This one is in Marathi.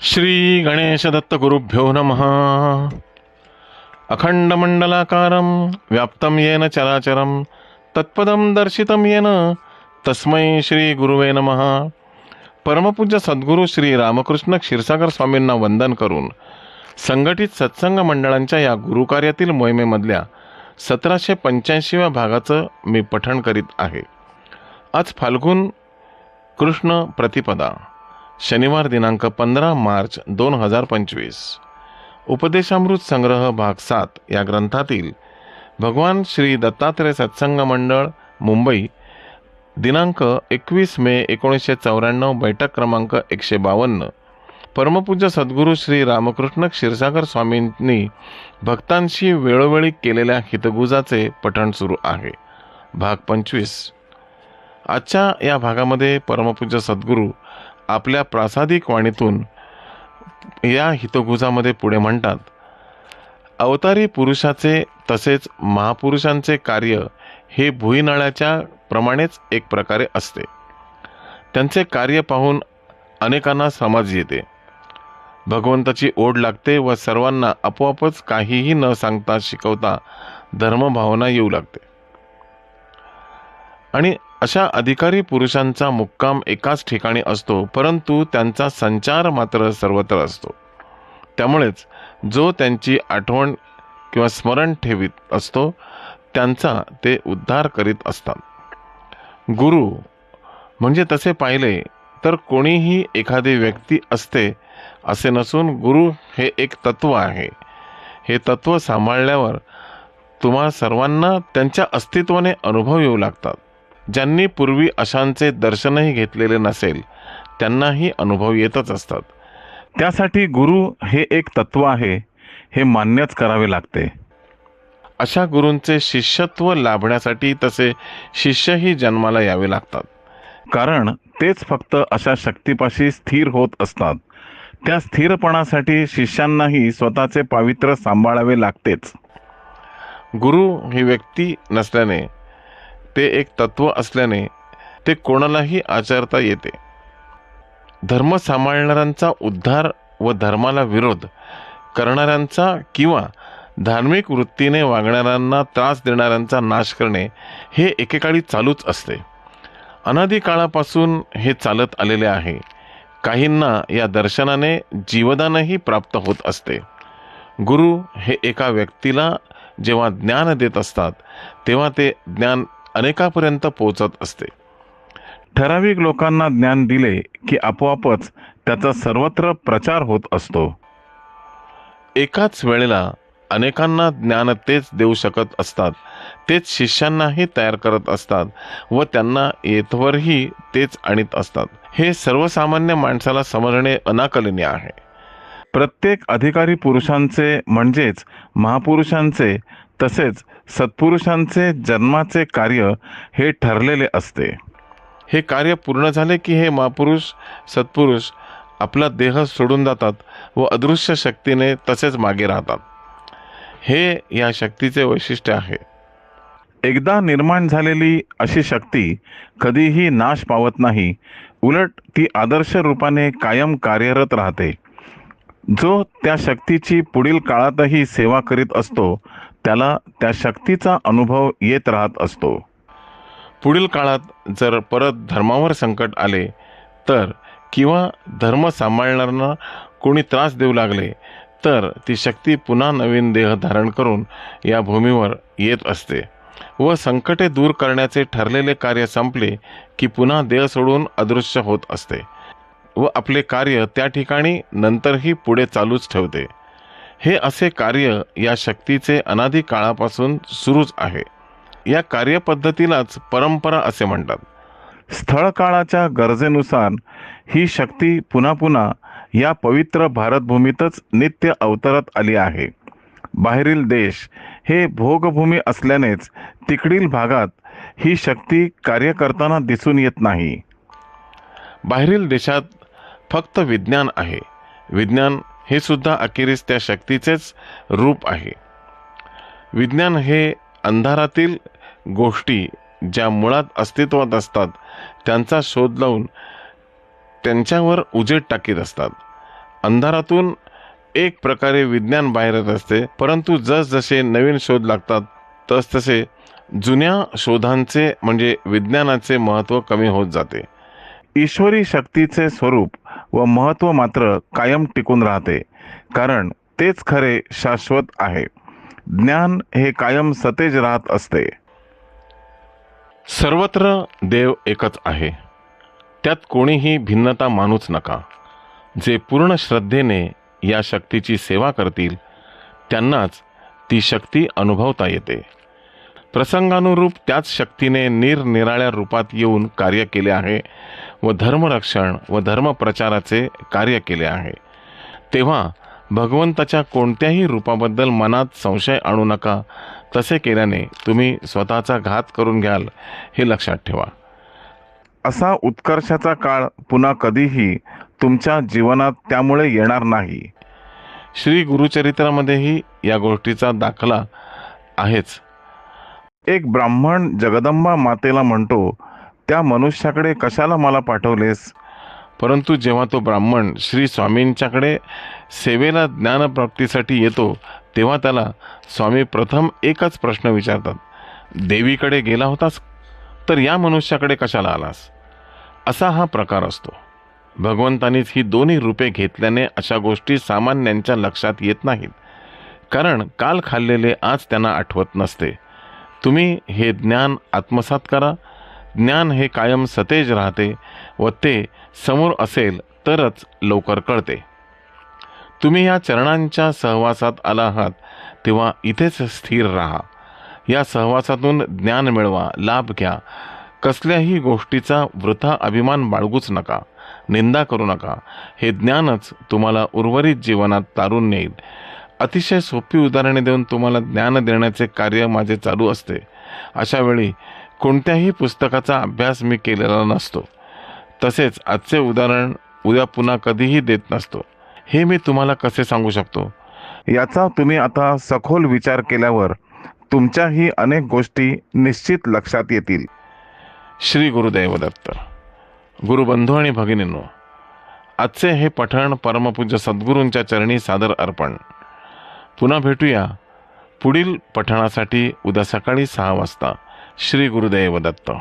श्री गणेश दत्त गुरुभ्यो नमः। अखंडमंडलाकारं व्याप्तं येन चराचरं तत्पदं दर्शितं येन तस्मै श्री गुरुवे नमः। परमपूज्य सद्गुरू श्री रामकृष्ण क्षीरसागर स्वामींना वंदन करून संघटित सत्संग मंडळांच्या या गुरुकार्यातील मोहिमेमधल्या सतराशे पंच्याऐंशीव्या भागाचं मी पठण करीत आहे. आज फाल्गुन कृष्ण प्रतिपदा। शनिवार दिनांक पंधरा मार्च दोन हजार पंचवीस. उपदेशामृत संग्रह भाग सात या ग्रंथातील भगवान श्री दत्तात्रय सत्संग मंडळ मुंबई दिनांक एकवीस मे एकोणीसशे चौऱ्याण्णव बैठक क्रमांक एकशे बावन्न. परमपूज्य सद्गुरू श्री रामकृष्ण क्षीरसागर स्वामींनी भक्तांशी वेळोवेळी केलेल्या हितगुजाचे पठण सुरू आहे. भाग पंचवीस. आजच्या या भागामध्ये परमपूज्य सद्गुरू आपल्या प्रासादिक वाणीतून या हितगुजामध्ये पुढे म्हणतात अवतारी पुरुषाचे तसेच महापुरुषांचे कार्य हे भुईनाळ्याच्या प्रमाणेच एक प्रकारे असते. त्यांचे कार्य पाहून अनेकांना समज येते. भगवंताची ओढ लागते व सर्वांना आपोआपच काहीही न सांगता शिकवता धर्मभावना येऊ लागते. आणि अशा अधिकारी पुरुषांचा मुक्काम एकाच ठिकाणी असतो परंतु त्यांचा संचार मात्र सर्वत्र असतो. त्यामुळेच जो त्यांची आठवण किंवा स्मरण ठेवीत असतो त्यांचा ते उद्धार करीत असतात. गुरु म्हणजे तसे पाहिले तर कोणीही एखादी व्यक्ती असते असे नसून गुरु हे एक तत्व आहे. हे तत्व सांभाळल्यावर तुम्हा सर्वांना त्यांच्या अस्तित्वाने अनुभव येऊ लागतात. ज्यांनी पूर्वी अशांचे दर्शनही घेतलेले नसेल त्यांनाही अनुभव येतच असतात. त्यासाठी गुरु हे एक तत्व आहे हे मान्यच करावे लागते. अशा गुरूंचे शिष्यत्व लाभण्यासाठी तसे शिष्यही जन्माला यावे लागतात. कारण तेच फक्त अशा शक्तीपाशी स्थिर होत असतात. त्या स्थिरपणासाठी शिष्यांनाही स्वतःचे पावित्र्य सांभाळावे लागतेच. गुरु ही व्यक्ती नसल्याने ते एक तत्व असल्याने ते कोणालाही आचरता येते. धर्म सांभाळणाऱ्यांचा उद्धार व धर्माला विरोध करणाऱ्यांचा किंवा धार्मिक वृत्तीने वागणाऱ्यांना त्रास देणाऱ्यांचा नाश करणे हे एकेकाळी चालूच असते. अनादी काळापासून हे चालत आलेले आहे. काहींना या दर्शनाने जीवदानही प्राप्त होत असते. गुरु हे एका व्यक्तीला जेव्हा ज्ञान देत असतात तेव्हा ते ज्ञान अनेकापर्यंत पोचत असते. ठराविक लोकांना ज्ञान दिले की आपोआपच त्याचा सर्वत्र प्रचार होत असतो. एकाच वेळेला अनेकांना ज्ञान तेच देऊ शकत असतात तेच शिष्यांनाही तयार करत असतात व त्यांना येथवरही तेच आणीत असतात. हे सर्वसामान्य माणसाला समजणे अनाकलनीय आहे. प्रत्येक अधिकारी पुरुषांचे म्हणजेच महापुरुषांचे तसेच सत्पुरुषांचे जन्माचे कार्य हे ठरलेले असते. हे कार्य पूर्ण झाले की हे महापुरुष सत्पुरुष आपला देह सोडून जातात व अदृश्य शक्तीने तसेच मागे राहतात. हे या शक्तीचे वैशिष्ट्य आहे. एकदा निर्माण झालेली अशी शक्ती कधीही नाश पावत नाही. उलट ती आदर्श रूपाने कायम कार्यरत राहते. जो त्या शक्तीची पुढील काळातही सेवा करीत असतो त्याला त्या शक्तीचा अनुभव येत राहत असतो. पुढील काळात जर परत धर्मावर संकट आले तर किंवा धर्म सांभाळणाऱ्यांना कोणी त्रास देऊ लागले तर ती शक्ती पुन्हा नवीन देह धारण करून या भूमीवर येत असते व संकटे दूर करण्याचे ठरलेले कार्य संपले की पुन्हा देह सोडून अदृश्य होत असते व आपले कार्य त्या ठिकाणी नंतरही पुढे चालूच ठेवते. हे असे कार्य या शक्तीचे अनादी काळापासून सुरूच आहे. या कार्यपद्धतीलाच परंपरा असे म्हणतात. स्थळ काळाच्या गरजेनुसार ही शक्ती पुन्हा पुन्हा या पवित्र भारतभूमीतच नित्य अवतरत आली आहे. बाहेरील देश हे भोगभूमी असल्यानेच तिकडील भागात ही शक्ती कार्य करताना दिसून येत नाही. बाहेरील देशात फक्त विज्ञान आहे. विज्ञान हे सुद्धा अखेरीस त्या शक्तीचेच रूप आहे. विज्ञान हे अंधारातील गोष्टी ज्या मुळात अस्तित्वात असतात त्यांचा शोध लावून त्यांच्यावर उजेड टाकीत असतात. अंधारातून एक प्रकारे विज्ञान बाहेर येत असते परंतु जसजसे नवीन शोध लागतात तसतसे जुन्या शोधांचे म्हणजे विज्ञानाचे महत्त्व कमी होत जाते. ईश्वरी शक्तीचे स्वरूप व महत्त्व मात्र कायम टिकून राहते. कारण तेच खरे शाश्वत आहे. ज्ञान हे कायम सतेज राहत असते. सर्वत्र देव एकच आहे. त्यात कोणीही भिन्नता मानूच नका. जे पूर्ण श्रद्धेने या शक्तीची सेवा करतील त्यांनाच ती शक्ती अनुभवता येते. प्रसंगानुरूप त्याच शक्तीने निरनिराळ्या रूपात येऊन कार्य केले आहे व धर्मरक्षण व धर्मप्रचाराचे कार्य केले आहे. तेव्हा भगवंताच्या कोणत्याही रूपाबद्दल मनात संशय आणू नका. तसे केल्याने तुम्ही स्वतःचा घात करून घ्याल हे लक्षात ठेवा. असा उत्कर्षाचा काळ पुन्हा कधीही तुमच्या जीवनात त्यामुळे येणार नाही. श्री गुरुचरित्रामध्येही या गोष्टीचा दाखला आहेच. एक ब्राह्मण जगदंबा मातेला म्हणतो त्या मनुष्याकडे कशाला मला पाठवलेस? परंतु जेव्हा तो ब्राह्मण श्री स्वामींच्याकडे सेवेला ज्ञानप्राप्तीसाठी येतो तेव्हा त्याला स्वामी प्रथम एकच प्रश्न विचारतात देवीकडे गेला होतास? तर या मनुष्याकडे कशाला आलास? असा हा प्रकार असतो. भगवंतानीच ही दोन्ही रूपे घेतल्याने अशा गोष्टी सामान्यांच्या लक्षात येत नाहीत. कारण काल खाल्लेले आज त्यांना आठवत नसते. तुम्ही हे ज्ञान आत्मसात करा ज्ञान हे कायम सतेज राहते व ते समोर असेल तरच लवकर कळते. तुम्ही या चरणांच्या सहवासात आला आहात तेव्हा इथेच स्थिर राहा. या सहवासातून ज्ञान मिळवा लाभ घ्या. कसल्याही गोष्टीचा वृथा अभिमान बाळगूच नका निंदा करू नका. हे ज्ञानच तुम्हाला उर्वरित जीवनात तारून नेईल. अतिशय सोपी उदाहरणे देऊन तुम्हाला ज्ञान देण्याचे कार्य माझे चालू असते. अशा वेळी कोणत्याही पुस्तकाचा अभ्यास मी केलेला नसतो. तसेच आजचे उदाहरण उद्या पुन्हा कधीही देत नसतो. हे मी तुम्हाला कसे सांगू शकतो? याचा तुम्ही आता सखोल विचार केल्यावर तुमच्याही अनेक गोष्टी निश्चित लक्षात येतील. श्री गुरुदैव दत्त गुरुबंधू आणि भगिनींनो आजचे हे पठण परमपूज्य सद्गुरूंच्या चरणी सादर अर्पण. पुन्हा भेटूया पुढील पठणासाठी उद्या सकाळी सहा वाजता. श्री गुरुदैव दत्त